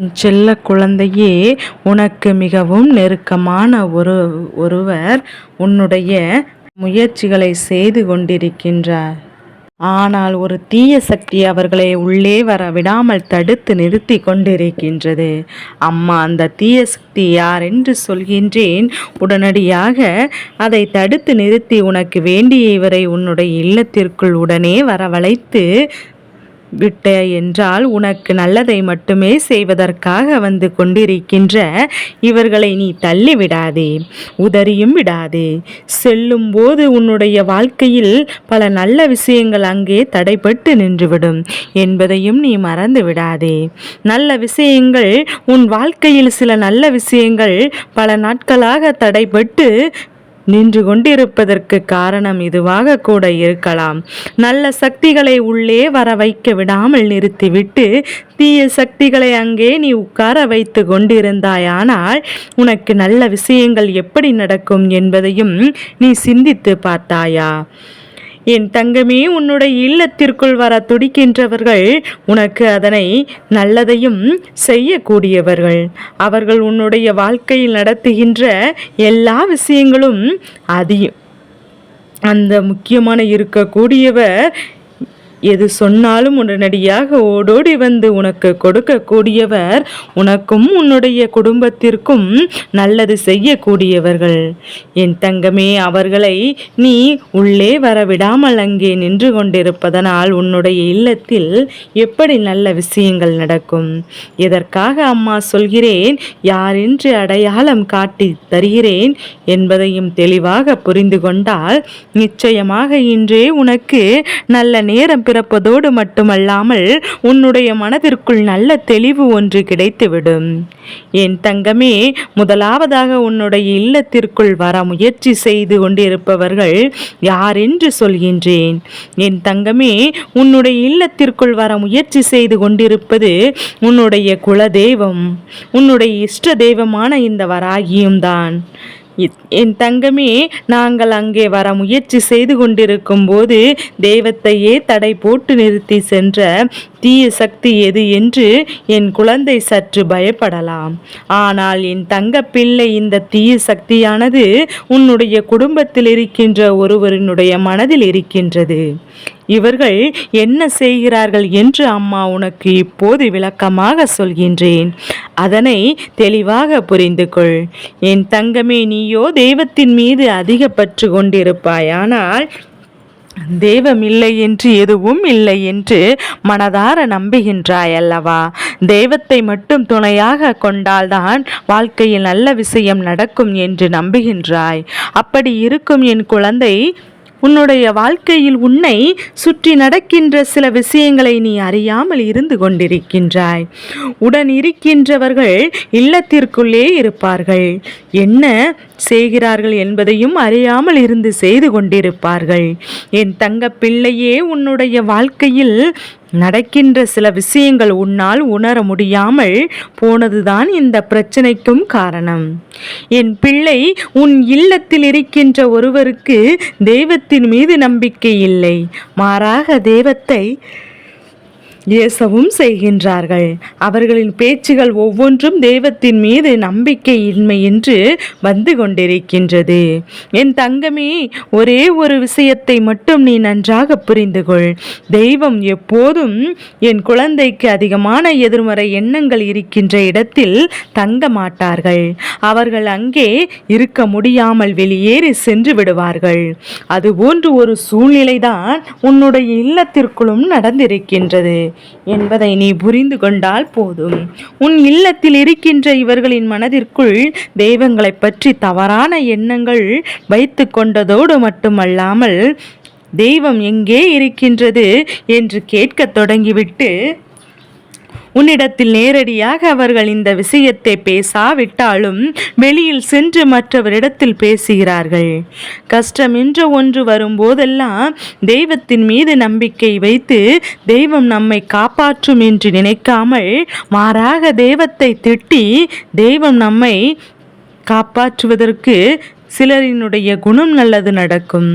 செல்ல குழந்தையே உனக்கு மிகவும் நெருக்கமான ஒரு ஒருவர் உன்னுடைய முயற்சிகளை செய்து கொண்டிருக்கின்றார். ஆனால் ஒரு தீய சக்தி அவர்களை உள்ளே வர விடாமல் தடுத்து நிறுத்தி கொண்டிருக்கின்றது. அம்மா அந்த தீய சக்தி யார் என்று சொல்கின்றேன். உடனடியாக அதை தடுத்து நிறுத்தி உனக்கு வேண்டிய இவரை உன்னுடைய இல்லத்திற்குள் உடனே வரவழைத்து விட்ட என்றால் உனக்கு நல்லதை மட்டுமே செய்வதற்காக வந்து கொண்டிருக்கின்ற இவர்களை நீ தள்ளி விடாதே உதறியும் விடாதே. செல்லும் போது உன்னுடைய வாழ்க்கையில் பல நல்ல விஷயங்கள் அங்கே தடைப்பட்டு நின்றுவிடும் என்பதையும் நீ மறந்து விடாதே. நல்ல விஷயங்கள் உன் வாழ்க்கையில் சில நல்ல விஷயங்கள் பல நாட்களாக தடைப்பட்டு நின்று கொண்டிருப்பதற்கு காரணம் இதுவாக கூட இருக்கலாம். நல்ல சக்திகளை உள்ளே வர வைக்க விடாமல் நிறுத்திவிட்டு தீய சக்திகளை அங்கே நீ உட்கார வைத்து கொண்டிருந்தாயானால் உனக்கு நல்ல விஷயங்கள் எப்படி நடக்கும் என்பதையும் நீ சிந்தித்து பார்த்தாயா? என் தங்கமே உன்னுடைய இல்லத்திற்குள் வர துடிக்கின்றவர்கள் உனக்கு அதனை நல்லதையும் செய்யக்கூடியவர்கள். அவர்கள் உன்னுடைய வாழ்க்கையில் நடத்துகின்ற எல்லா விஷயங்களும் அதிகம். அந்த முக்கியமான இருக்கக்கூடியவர் எது சொன்னாலும் உடனடியாக ஓடோடி வந்து உனக்கு கொடுக்கக்கூடியவர் உனக்கும் உன்னுடைய குடும்பத்திற்கும் நல்லது செய்யக்கூடியவர்கள். என் தங்கமே அவர்களை நீ உள்ளே வரவிடாமல் அங்கே நின்று கொண்டிருப்பதனால் உன்னுடைய இல்லத்தில் எப்படி நல்ல விஷயங்கள் நடக்கும்? எதற்காக அம்மா சொல்கிறேன்? யாரென்று அடையாளம் காட்டி தருகிறேன் என்பதையும் தெளிவாக புரிந்து கொண்டால் நிச்சயமாக இன்றே உனக்கு நல்ல நேரம் பிறப்பதோடு மட்டுமல்லாமல் உன்னுடைய மனதிற்குள் நல்ல தெளிவு ஒன்று கிடைத்துவிடும். என் தங்கமே முதலாவதாக உன்னுடைய இல்லத்திற்குள் வர முயற்சி செய்து கொண்டிருப்பவர்கள் யார் என்று சொல்கின்றேன்? என் தங்கமே உன்னுடைய இல்லத்திற்குள் வர முயற்சி செய்து கொண்டிருப்பது உன்னுடைய குலதெய்வம். உன்னுடைய இஷ்ட தெய்வமான இந்த வராகியும் தான் என் தங்கமே நாங்கள் அங்கே வர முயற்சி செய்து கொண்டிருக்கும் போது தெய்வத்தையே தடை போட்டு நிறுத்தி சென்ற தீய சக்தி எது என்று என் குழந்தை சற்று பயப்படலாம். ஆனால் என் தங்க பிள்ளை இந்த தீய சக்தியானது உன்னுடைய குடும்பத்தில் இருக்கின்ற ஒருவரினுடைய மனதில் இருக்கின்றது. இவர்கள் என்ன செய்கிறார்கள் என்று அம்மா உனக்கு இப்போது விளக்கமாக சொல்கின்றேன். அதனை தெளிவாக புரிந்து கொள் என் தங்கமே நீயோ தெய்வத்தின் மீது அதிகப்பற்று பற்று கொண்டிருப்பாயானால் தெய்வம் இல்லை என்று எதுவும் இல்லை என்று மனதார நம்புகின்றாய் அல்லவா தெய்வத்தை மட்டும் துணையாக கொண்டால்தான் வாழ்க்கையில் நல்ல விஷயம் நடக்கும் என்று நம்புகின்றாய். அப்படி இருக்கும் என் குழந்தை உன்னுடைய வாழ்க்கையில் உன்னை சுற்றி நடக்கின்ற சில விஷயங்களை நீ அறியாமல் இருந்து கொண்டிருக்கின்றாய். உடன் இருக்கின்றவர்கள் இல்லத்திற்குள்ளே இருப்பார்கள். என்ன செய்கிறார்கள் என்பதையும் அறியாமல் இருந்து செய்து கொண்டிருப்பார்கள். என் தங்க பிள்ளையே உன்னுடைய வாழ்க்கையில் நடக்கின்ற சில விஷயங்கள் உன்னால் உணர முடியாமல் போனதுதான் இந்த பிரச்சனைக்கும் காரணம். என் பிள்ளை உன் இல்லத்தில் இருக்கின்ற ஒருவருக்கு தெய்வத்தின் மீது நம்பிக்கை இல்லை. மாறாக தெய்வத்தை ஏசவும் செய்கின்றார்கள். அவர்களின் பேச்சுகள் ஒவ்வொன்றும் தெய்வத்தின் மீது நம்பிக்கையின்மை என்று வந்து கொண்டிருக்கின்றது. என் தங்கமே ஒரே ஒரு விஷயத்தை மட்டும் நீ நன்றாக புரிந்து கொள் தெய்வம் எப்போதும் என் குழந்தைக்கு அதிகமான எதிர்மறை எண்ணங்கள் இருக்கின்ற இடத்தில் தங்க மாட்டார்கள் அவர்கள் அங்கே இருக்க முடியாமல் வெளியேறி சென்று விடுவார்கள். அதுபோன்று ஒரு சூழ்நிலைதான் உன்னுடைய இல்லத்திற்குள்ளும் நடந்திருக்கின்றது. என்பதை நீ புரிந்து கொண்டால் போதும். உன் இல்லத்தில் இருக்கின்ற இவர்களின் மனதிற்குள் தெய்வங்களை பற்றி தவறான எண்ணங்கள் வைத்து கொண்டதோடு மட்டுமல்லாமல் தெய்வம் எங்கே இருக்கின்றது என்று கேட்கத் தொடங்கிவிட்டு உன்னிடத்தில் நேரடியாக அவர்கள் இந்த விஷயத்தை பேசாவிட்டாலும் வெளியில் சென்று மற்றவரிடத்தில் பேசுகிறார்கள். கஷ்டம் என்ற ஒன்று வரும்போதெல்லாம் தெய்வத்தின் மீது நம்பிக்கை வைத்து தெய்வம் நம்மை காப்பாற்றும் என்று நினைக்காமல் மாறாக தெய்வத்தை திட்டி தெய்வம் நம்மை காப்பாற்றுவதற்கு சிலரினுடைய குணம் நல்லது நடக்கும்.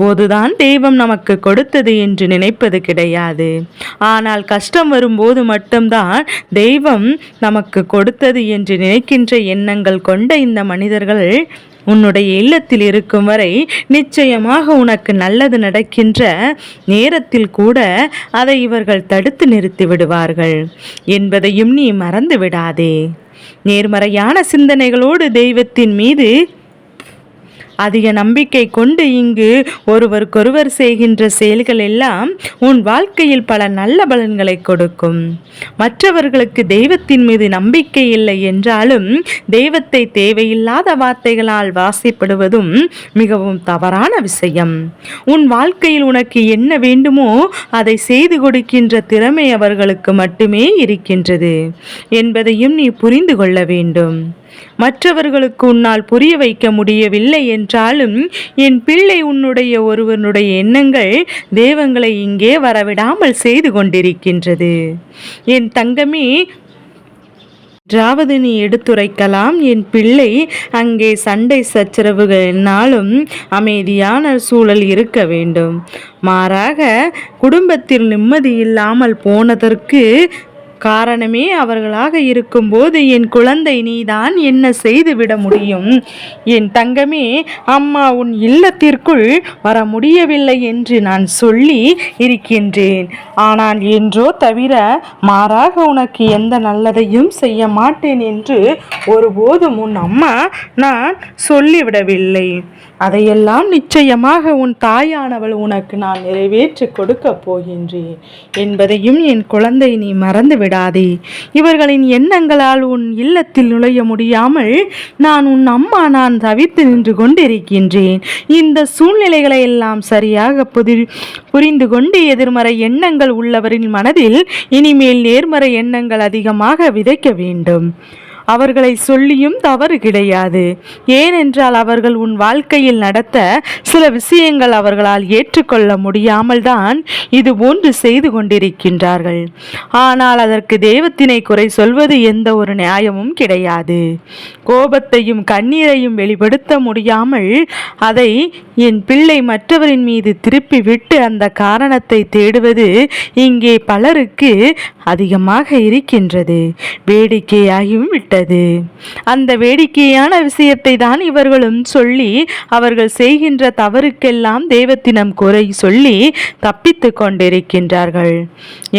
போதுதான் தெய்வம் நமக்கு கொடுத்தது என்று நினைப்பது கிடையாது. ஆனால் கஷ்டம் வரும்போது மட்டும்தான் தெய்வம் நமக்கு கொடுத்தது என்று நினைக்கின்ற எண்ணங்கள் கொண்ட இந்த மனிதர்கள் உன்னுடைய இல்லத்தில் இருக்கும் வரை நிச்சயமாக உனக்கு நல்லது நடக்கின்ற நேரத்தில் கூட அதை இவர்கள் தடுத்து நிறுத்தி விடுவார்கள். என்பதையும் நீ மறந்து விடாதே. நேர்மறையான சிந்தனைகளோடு தெய்வத்தின் மீது அதிக நம்பிக்கை கொண்டு இங்கு ஒருவருக்கொருவர் செய்கின்ற செயல்கள் எல்லாம் உன் வாழ்க்கையில் பல நல்ல பலன்களை கொடுக்கும். மற்றவர்களுக்கு தெய்வத்தின் மீது நம்பிக்கை இல்லை என்றாலும் தெய்வத்தை தேவையில்லாத வார்த்தைகளால் வாசிப்படுவதும் மிகவும் தவறான விஷயம். உன் வாழ்க்கையில் உனக்கு என்ன வேண்டுமோ அதை செய்து கொடுக்கின்ற திறமை அவர்களுக்கு மட்டுமே இருக்கின்றது என்பதையும் நீ புரிந்து கொள்ள வேண்டும். மற்றவர்களுக்கு உன்னால் புரிய வைக்க முடியவில்லை என்றாலும் என் பிள்ளை உன்னுடைய ஒருவனுடைய எண்ணங்கள் தேவங்களை இங்கே வரவிடாமல் செய்து கொண்டிருக்கின்றது. என் தங்கமே என்றாவது நீ எடுத்துரைக்கலாம். என் பிள்ளை அங்கே சண்டை சச்சரவுகள் என்னாலும் அமைதியான சூழல் இருக்க வேண்டும். மாறாக குடும்பத்தில் நிம்மதி இல்லாமல் போனதற்கு காரணமே அவர்களாக இருக்கும்போது என் குழந்தை நீதான் என்ன செய்துவிட முடியும்? என் தங்கமே அம்மா உன் இல்லத்திற்குள் வர முடியவில்லை என்று நான் சொல்லி இருக்கின்றேன். ஆனால் என்றோ தவிர மாறாக உனக்கு எந்த நல்லதையும் செய்ய மாட்டேன் என்று ஒருபோதும் உன் அம்மா நான் சொல்லிவிடவில்லை. அதையெல்லாம் நிச்சயமாக உன் தாயானவள் உனக்கு நான் நிறைவேற்றி கொடுக்கப் போகின்றேன். என்பதையும் என் குழந்தை நீ மறந்து விடாதே. இவர்களின் எண்ணங்களால் உன் இல்லத்தில் நுழைய முடியாமல் நான் உன் அம்மா நான் தவித்து நின்று கொண்டிருக்கின்றேன். இந்த சூழ்நிலைகளை எல்லாம் சரியாக புதி புரிந்து கொண்டு எதிர்மறை எண்ணங்கள் உள்ளவரின் மனதில் இனிமேல் நேர்மறை எண்ணங்கள் அதிகமாக விதைக்க வேண்டும். அவர்களை சொல்லியும் தவறு கிடையாது. ஏனென்றால் அவர்கள் உன் வாழ்க்கையில் நடத்த சில விஷயங்கள் அவர்களால் ஏற்றுக்கொள்ள முடியாமல் தான் இது போன்று செய்து கொண்டிருக்கின்றார்கள். ஆனால் அதற்கு தெய்வத்தினை குறை சொல்வது எந்த ஒரு நியாயமும் கிடையாது. கோபத்தையும் கண்ணீரையும் வெளிப்படுத்த முடியாமல் அதை என் பிள்ளை மற்றவரின் மீது திருப்பி விட்டு அந்த காரணத்தை தேடுவது இங்கே பலருக்கு அதிகமாக இருக்கின்றது. வேடிக்கையாகியும் விட்டது. விட்டது அந்த வேடிக்கையான விஷயத்தை தான் இவர்களும் சொல்லி அவர்கள் செய்கின்ற தவறுக்கெல்லாம் தெய்வத்தினம் குறை சொல்லி தப்பித்து கொண்டிருக்கின்றார்கள்.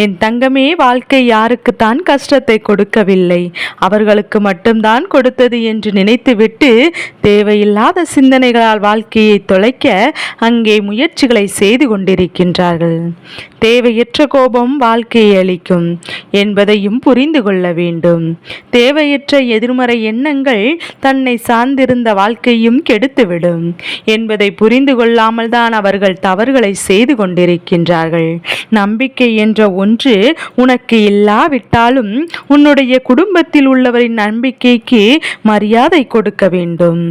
என் தங்கமே வாழ்க்கை யாருக்குத்தான் கஷ்டத்தை கொடுக்கவில்லை. அவர்களுக்கு மட்டும்தான் கொடுத்தது என்று நினைத்துவிட்டு தேவையில்லாத சிந்தனைகளால் வாழ்க்கையை தொலைக்க அங்கே முயற்சிகளை செய்து கொண்டிருக்கின்றார்கள். தேவையற்ற கோபம் வாழ்க்கையை அளிக்கும் என்பதையும் புரிந்து கொள்ள வேண்டும். தேவையற்ற எதிர்மறை எண்ணங்கள் தன்னை சார்ந்திருந்த வாழ்க்கையும் கெடுத்துவிடும் என்பதை புரிந்து கொள்ளாமல் தான் அவர்கள் தவறுகளை செய்து கொண்டிருக்கின்றார்கள். நம்பிக்கை என்ற ஒன்று உனக்கு இல்லாவிட்டாலும் உன்னுடைய குடும்பத்தில் உள்ளவரின் நம்பிக்கைக்கு மரியாதை கொடுக்க வேண்டும்.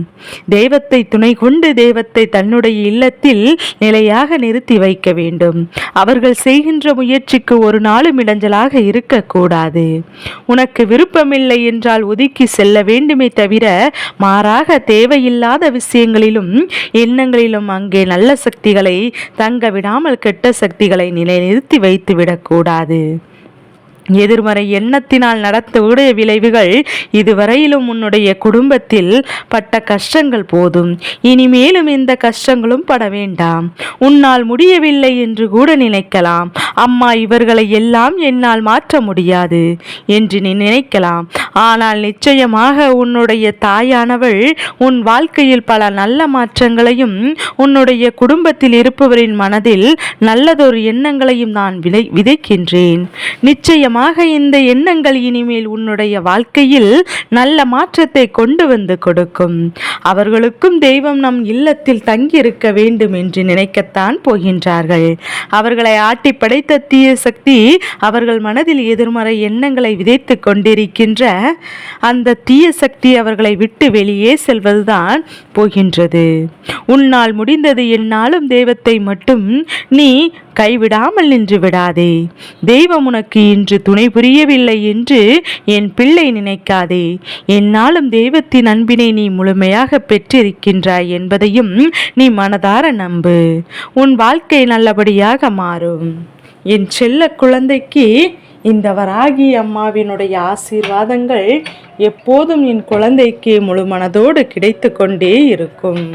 தெய்வத்தை துணை கொண்டு தெய்வத்தை தன்னுடைய இல்லத்தில் நிலையாக நிறுத்தி வைக்க வேண்டும். அவர்கள் செய்கின்ற முயற்சிக்கு ஒரு நாளும் இடைஞ்சலாக இருக்கக்கூடாது. உனக்கு விருப்பமில்லை என்றால் ஒதுக்கி செல்ல வேண்டுமே தவிர மாறாக தேவையில்லாத விஷயங்களிலும் எண்ணங்களிலும் அங்கே நல்ல சக்திகளை தங்க விடாமல் கெட்ட சக்திகளை நிலைநிறுத்தி வைத்து விடக்கூடாது எதிர்மறை எண்ணத்தினால் நடத்தக்கூடிய விளைவுகள் இதுவரையிலும் உன்னுடைய குடும்பத்தில் பட்ட கஷ்டங்கள் போதும். இனிமேலும் இந்த கஷ்டங்களும் பட வேண்டாம். உன்னால் முடியவில்லை என்று கூட நினைக்கலாம். அம்மா இவர்களை எல்லாம் என்னால் மாற்ற முடியாது என்று நீ நினைக்கலாம். ஆனால் நிச்சயமாக உன்னுடைய தாயானவள் உன் வாழ்க்கையில் பல நல்ல மாற்றங்களையும் உன்னுடைய குடும்பத்தில் இருப்பவரின் மனதில் நல்லதொரு எண்ணங்களையும் நான் விதை விதைக்கின்றேன். நிச்சயமாக நிச்சயமாக இந்த எண்ணங்கள் இனிமேல் உன்னுடைய வாழ்க்கையில் நல்ல மாற்றத்தை கொண்டு வந்து கொடுக்கும். அவர்களுக்கும் தெய்வம் நம் இல்லத்தில் தங்கியிருக்க வேண்டும் என்று நினைக்கத்தான் போகின்றார்கள். அவர்களை ஆட்டி படைத்த தீய சக்தி அவர்கள் மனதில் எதிர்மறை எண்ணங்களை விதைத்து கொண்டிருக்கின்ற அந்த தீய சக்தி அவர்களை விட்டு வெளியே செல்வதுதான் போகின்றது. உன்னால் முடிந்தது என்னாலும் தெய்வத்தை மட்டும் நீ கைவிடாமல் நின்று விடாதே. தெய்வம் உனக்கு இன்று துணை புரியவில்லை என்று என் பிள்ளை நினைக்காதே. என்னாலும் தெய்வத்தின் அன்பினை நீ முழுமையாக பெற்றிருக்கின்றாய் என்பதையும் நீ மனதார நம்பு. உன் வாழ்க்கை நல்லபடியாக மாறும். என் செல்ல குழந்தைக்கு இந்த வராகி அம்மாவினுடைய ஆசீர்வாதங்கள் எப்போதும் என் குழந்தைக்கு முழு மனதோடு கிடைத்து கொண்டே இருக்கும்.